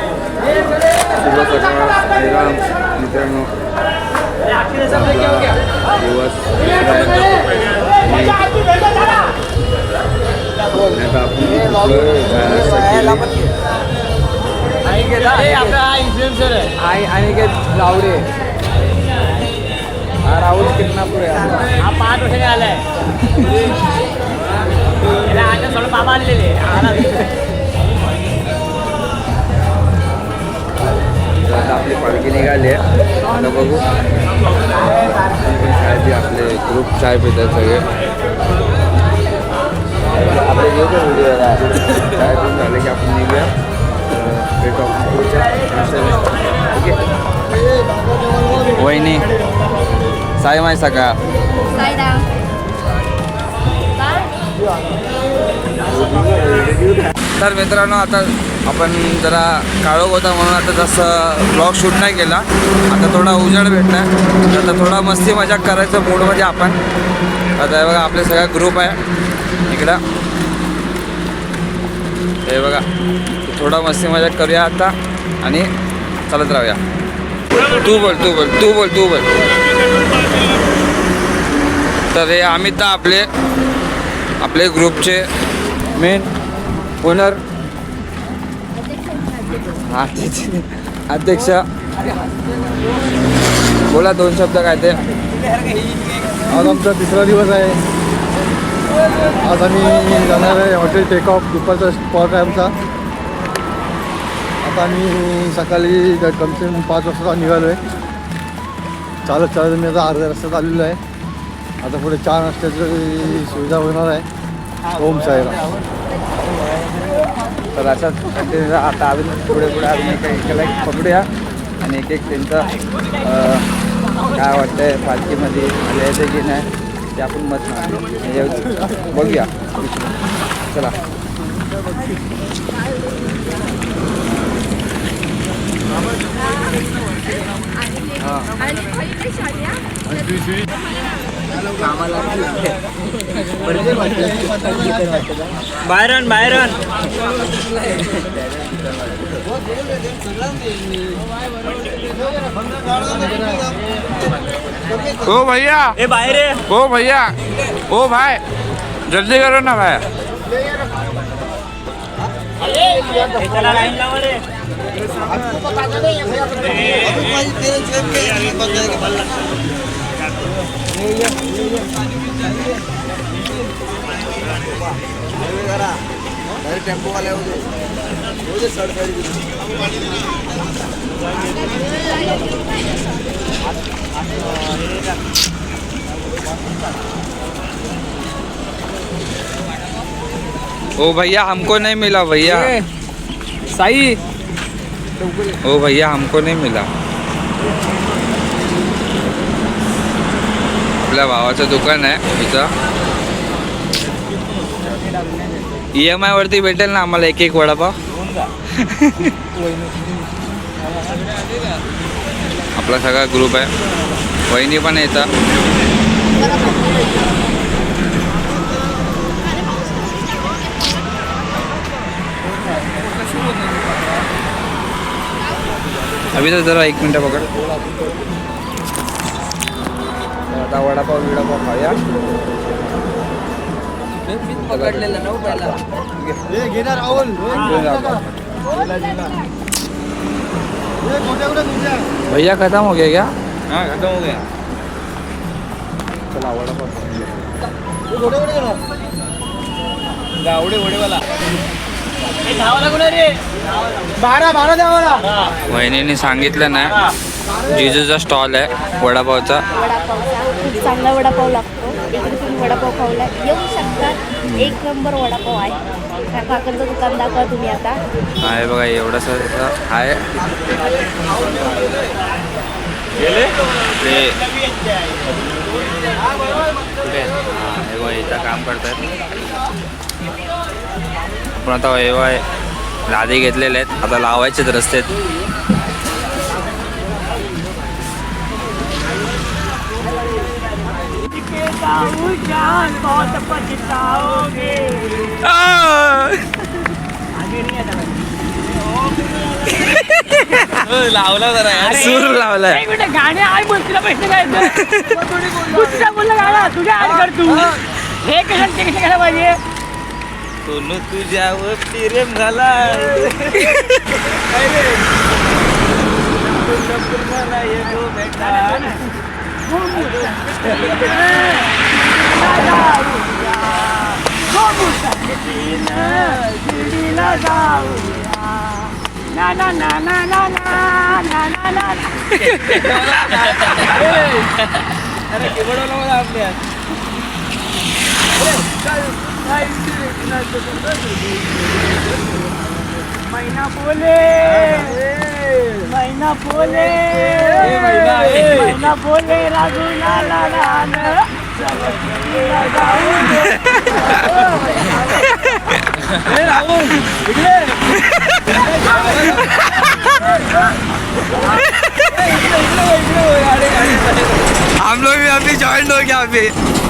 शुभ सकाळ श्रीराम मित्रांनो दिवस दुसरा आहे. आणि आता आपण जायला आई अनिकेत लावडे हा राहुल किडनापूर आहे हा? पाच वर्षाने आलाय याला आता थोडं बाबा आणलेले आता आपली पालखी निघाली आहे बघू आपले ग्रुप चाय पितात सगळे साई माय सकाळ तर मित्रांनो आता आपण जरा काळोख होता म्हणून आता जसं ब्लॉग शूट नाही केला आता थोडा उजाड भेटला आता थोडा मस्ती मजाक करायचं मूडमध्ये आपण. आता हे बघा आपले सगळा ग्रुप आहे. इकडं. हे बघा थोडा मस्ती मजाक करूया आता आणि चालत राहूया. तू बोल तू बोल तू बोल तू बोल. तर हे अमित आपले आपले ग्रुपचे मेन ओनर अध्यक्ष. बोला दोन शब्द काय ते. आज आमचा तिसरा दिवस आहे. आज आम्ही जाणार आहे हॉटेल टेकऑफ दुपारचा स्पॉट आहे आमचा. आता आम्ही सकाळी कमसे कम पाच वाजता निघालो आहे चालत चालत मी आता अर्ध्या रस्त्यात आलेलो आहे. आता पुढे चहा नाश्त्याची सुविधा होणार आहे. ओम साहेब तर अशाच आता अजून पुढे पुढे अजून एक एकाला एक पकडूया. आणि एक एक त्यांचं काय काय वाटतंय पालखीमध्ये यायचं की नाही ते आपण मत म्हणजे बघूया. चला. Byron Byron. ओ भैया। ए बाहेर. ओ भैया। ओ भाई जल्दी करो ना भाई। ए, ओ भैया हमको नहीं मिला भैया। साई ओ भैया हमको नहीं मिला। आपल्या भावाचं दुकान आहे इथं ई एम आयवरती भेटेल ना आम्हाला एक एक वडापाव आपला सगळा ग्रुप आहे. वहिनी पण येतात अभि तर जरा एक मिनटं पकड। आता वडापाव बिडापाव खाऊया. भैया खत्म हो गया क्या? हाँ खत्म हो गया. चला वडापाव. गावडे वडेवाला बारा बारा द्या मला वहिनीने सांगितलं ना जिजूचा स्टॉल आहे वडापावचा. वडापावचा. खूप चांगला वडापाव लागतो. इकडे तुम्ही वडापाव खाऊला येऊ शकतात एक नंबर वडापाव आहे. दुकान दाखवा तुम्ही आता. आहे बघा एवढंसं असं आहे ते. कुठे हा, हे बघा इथं काम करतात पण आता वैवाय लादे घेतलेले आहेत. आता लावायचे रस्ते लावला जरा. सूर लावलाय. गाणे आय बोलतीला पैसे काय बोलला गाणं तुझ्या आड कर तू हे कसं पाहिजे? सोनू तुझ्यावर प्रेम झाला ना ना ना ना ना ना ना ना ना अरे केवळ आपल्या મહિના બોલે મહિના બોલે મહિના બોલે રાજુ ના લાલા રાહુલ हम लोग भी अभी ज्वाइन हो गया अभी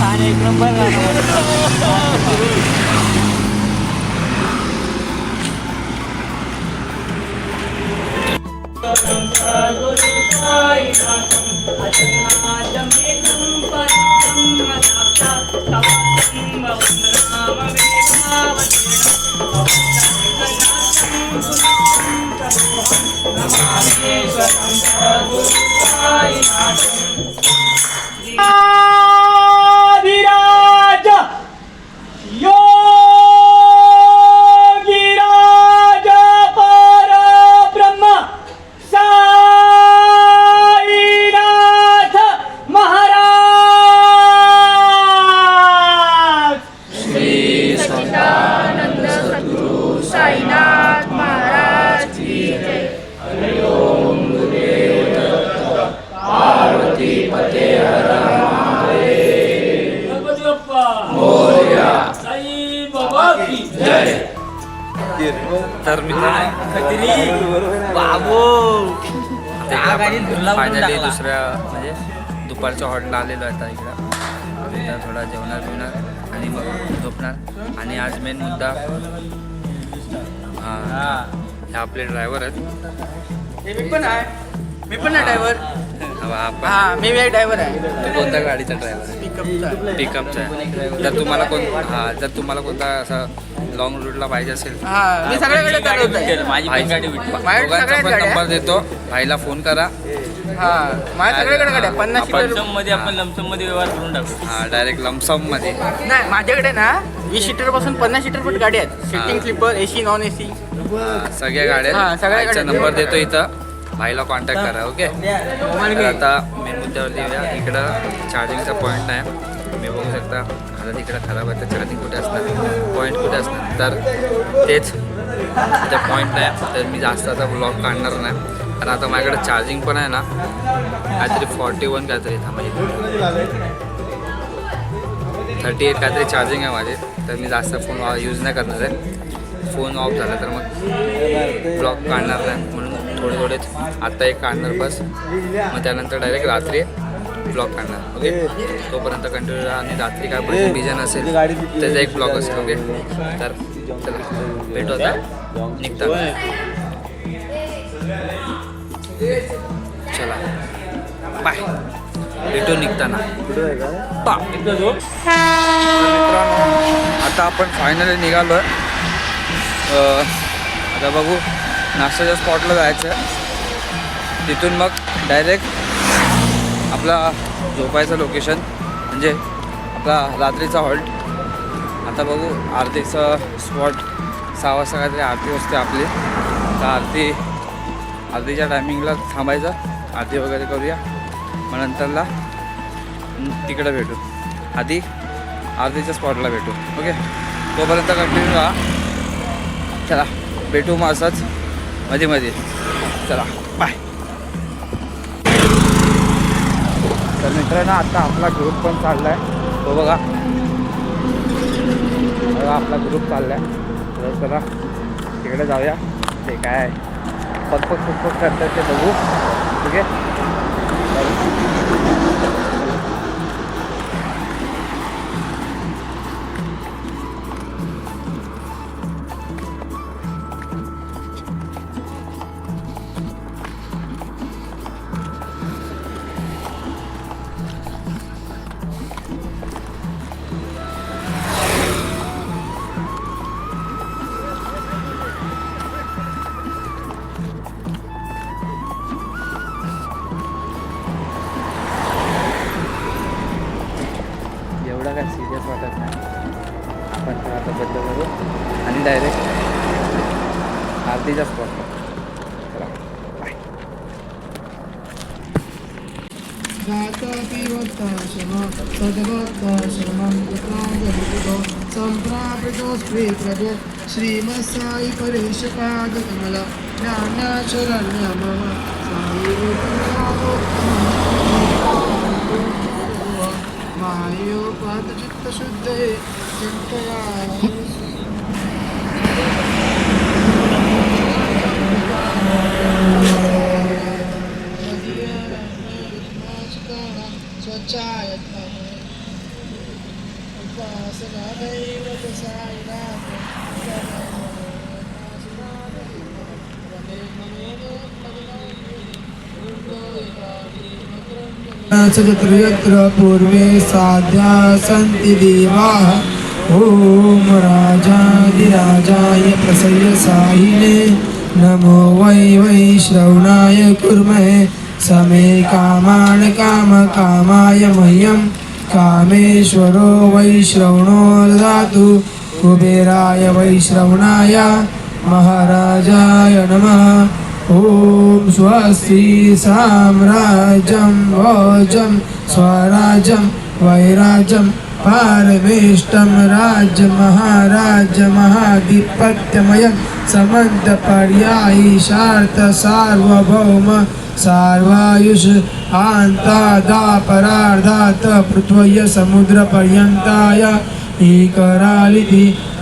पानी एक नंबर तर बाबू. फायनली दुसऱ्या म्हणजे दुपारच्या हॉटेलला आलेलो आहे आता इकडं. इथं थोडा जेवणार बिवणार आणि मग झोपणार. आणि आज मेन मुद्दा हा हे. आपले ड्रायव्हर आहेत. मी पण आहे. मी पण आहे ड्रायव्हर आपण हा मी एक ड्रायव्हर आहे. तू कोणत्या गाडीचा ड्रायव्हर आहे? पिकअपचा आहे. जर तुम्हाला कोण हा जर तुम्हाला कोणता असा लॉंग रूटला पाहिजे असेल हा मी सगळ्याकडे माझ्याकडे सगळ्याच पण गाड्या नंबर देतो. भाईला फोन करा. हा माझ्या सगळ्याकडे गाड्या पन्नास आपण- सीटरमध्ये आपण लमसममध्ये व्यवहार करून टाकू. हा डायरेक्ट लमसममध्ये नाही माझ्याकडे ना वीस सीटरपासून पन्नास सीटर पण गाडी आहेत. Sitting sleeper AC non AC हा, सगळ्या गाड्या हा, सगळ्या गाड्या. नंबर देतो इथं. भाईला कॉन्टॅक्ट करा ओके तर आता मेन मुद्द्यावरती येऊया. इकडं चार्जिंगचा पॉईंट नाही तुम्ही बघू शकता. आता तिकडं खराब आहे तर चार्जिंग कुठे असणार? पॉईंट कुठे असणार? तर तेच त्या पॉईंट नाही. तर मी जास्त आता ब्लॉग काढणार नाही. कारण आता माझ्याकडे चार्जिंग पण आहे ना. काहीतरी फॉर्टी वन काहीतरी थांबायची थर्टी एट काहीतरी चार्जिंग आहे माझे. तर मी जास्त फोन यूज नाही करणार आहे. फोन ऑफ झाला तर मग ब्लॉक काढणार नाही. म्हणून थोडे थोडेच आत्ता एक काढणार बस. मग त्यानंतर डायरेक्ट रात्री ब्लॉग काढणार ओके तोपर्यंत कंटिन्यू आणि रात्री काय पण डिझाईन असेल त्याचा एक ब्लॉग असेल ओके तर चला भेटू आता. निघता चला. बाय भेटू निघताना. आता आपण फायनली निघालो आता बघू. नाश्त्याच्या स्पॉटला जायचं आहे तिथून मग डायरेक्ट आपला झोपायचं लोकेशन म्हणजे आपला रात्रीचा हॉल्ट आता बघू आरतीचं स्पॉट सहा वाजता काहीतरी आरती असते आपली. तर आरती आरतीच्या टायमिंगला थांबायचं. आरती वगैरे करूया. मग नंतरला तिकडं भेटू. आधी आरतीच्या स्पॉटला भेटू. ओके तोपर्यंत कंटिन्यू राहा. चला भेटू मग असंच. मध्ये मध्ये. चला बाय तर मित्रांनो आता आपला ग्रुप पण चालला आहे तो बघा. बघा आपला ग्रुप चालला आहे तर चला तिकडे जाऊया. ते काय पकपक पकपक करतात ते बघू. ठीक आहे? Sei già sporco. Bravo. Vai. సంప్రాపృతోస్వీకృత శ్రీమత్సాయి పరేష పాదకమల జ్ఞానాచరణ్య మమ సాయి మాయోపాతచిత్తశుద్ధే చింతయా तत्र यत्र पूर्वे साध्या सन्ति देवाः। ॐ राजाधिराजाय प्रसयसाहिने नमो वै वै श्रवणाय कुर्महे। समे कामान् कामकामाय मह्यं कामेश्वरो वै श्रवणो ददातु। कुबेराय वै श्रवणाय। महाराजाय नमः। ॐ स्वस्ति साम्राज्यं भोजं स्वराज्यं वैराज्यं पारमेष्टं राज्यमहाराज्यमहाधिपत्यमयं समन्तपर्यायीशार्थ सार्वभौम सार्वायुष आन्तादापरार्धात् पृथ्वय समुद्रपर्यन्ताय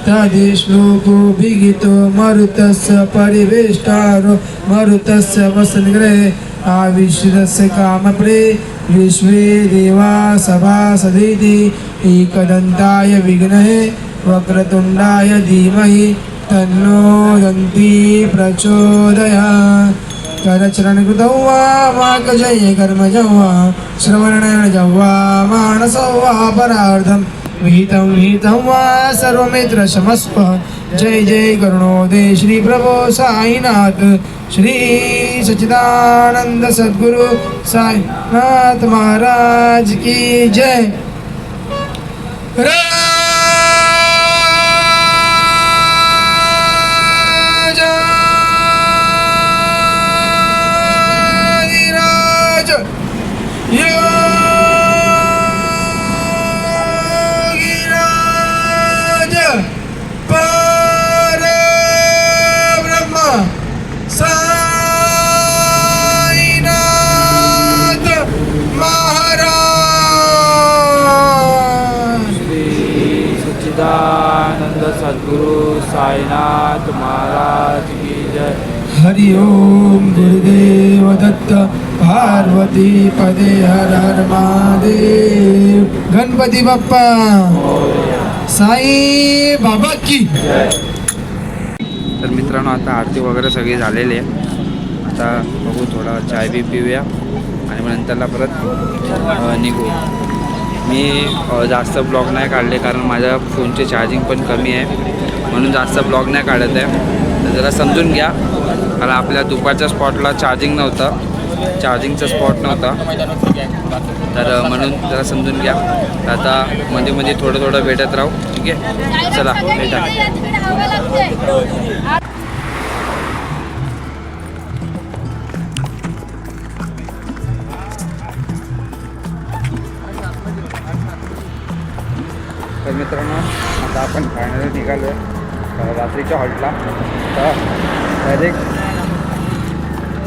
एकरालिति तदेश्लोको विगितो मरुतस्य परिवेष्टारो मरुतस्य वसनग्रहे आविश्रस्य कामप्रे विश्वे देवा सभासदिति एकदन्ताय विघ्नहे वक्रतुण्डाय धीमहि तन्नो दन्ती प्रचोदया। करचरणकृतौ वा वाकजये कर्मजौ वा श्रवणजौ वा मानसौ वा परार्धम् विहितं विहितं वा सर्वमित्र समस्प जय जय करुणोदय श्री प्रभो साईनाथ। श्री सच्चिदानंद सद्गुरु साईनाथ महाराज की जय। सद्गुरु साईनाथ महाराज की जय। हरि ओम गुरुदेव दत्त पार्वती पदे हर हर महादेव। गणपती बाप्पा। साई बाबा की। तर मित्रांनो आता आरती वगैरे सगळी झालेली आहे. आता बघू थोडा चाय बी पिऊया आणि मग नंतरला परत निघू. मी जास्त ब्लॉग नाही काढले कारण माझ्या फोनचे चार्जिंग पण कमी आहे. म्हणून जास्त ब्लॉग नाही काढत आहे. तर जरा समजून घ्या. कारण आपल्या दुपारच्या स्पॉटला चार्जिंग नव्हतं. चार्जिंगचा स्पॉट नव्हता. तर म्हणून जरा समजून घ्या. तर आता मध्ये मध्ये थोडं थोडं भेटत राहू. ठीक आहे? चला भेटा. आपण फायनली निघालो आहे रात्रीच्या हॉल्टला तर डायरेक्ट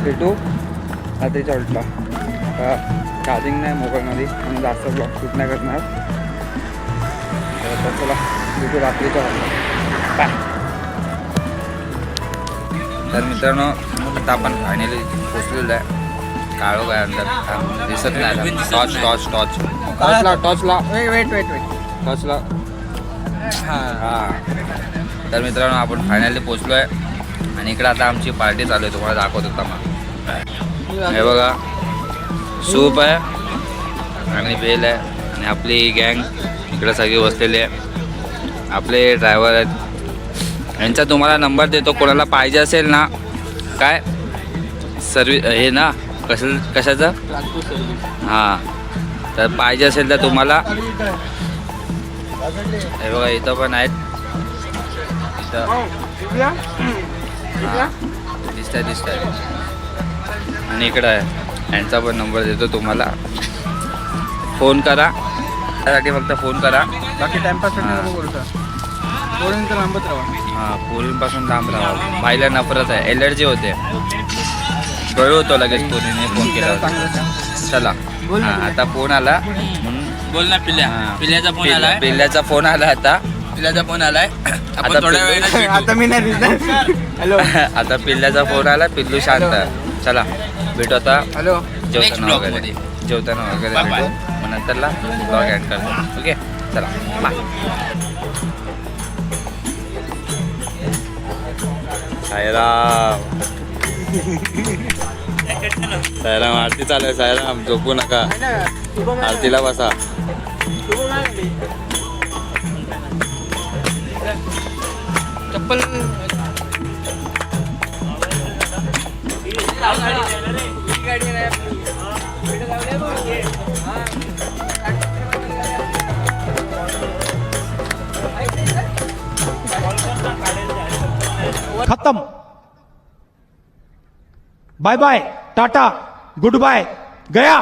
भेटू रात्रीच्या हॉल्टला चार्जिंग नाही मोबाईलमध्ये म्हणून जास्त ब्लॉग शूट नाही करणार. तर चला भेटू रात्रीच्या हॉल्टला बाय तर मित्रांनो आता आपण फायनली पोचलेलो आहे. काळो काय अंतर दिसत नाही टॉर्च टॉर्च टॉर्च टॉर्चला टॉर्चला वेट वेट वेट वेट टॉर्चला हां. तर मित्रांनो आपण फायनली पोचलो आहे आणि इकडे आता आमची पार्टी चालू आहे तुम्हाला दाखवत होता मग हे बघा. सूप आहे. आणि बेल आहे. आणि आपली गँग इकडे सगळी बसलेली आहे. आपले ड्रायव्हर आहेत. यांचा तुम्हाला नंबर देतो. कोणाला पाहिजे असेल ना काय? सर्वि हे ना कश कशाचं? हां. तर पाहिजे असेल तर तुम्हाला. हे बघा इथं पण आहेत. दिसत आहे दिसत आहे आणि इकडं आहे. यांचा पण नंबर देतो तुम्हाला. फोन करा. त्यासाठी फक्त फोन करा. बाकी टाइमपास. पोरींचं राहा. हां पोरींपासून लांब राहा. बाईला नफरत आहे. एलर्जी होते. कळू होतो लगेच पोरीने. फोन केला होता. चला. हां आता फोन आला. म्हणून बोल ना पिल्या. हां. पिल्याचा फोन आलाय. पिल्ल्याचा फोन आला आता. पिल्याचा फोन आलाय. आता आपण थोड्या पिल्लू- वेळाने आता मी नाही हॅलो. आता पिल्ल्याचा फोन आला पिल्लू शांत. आहे. चला भेटू आता. हॅलो. नेक्स्ट जेवताना ब्लॉग वगैरे. मध्ये. जेवताना वगैरे Bye bye. भेटू. मग नंतरला ब्लॉग एंड करतो. ओके चला बाय सायराम. सायराम आरती चालू आहे. सायराम झोपू नका. आरतीला बसा. चप्पल खत्म. Bye bye tata good bye गया.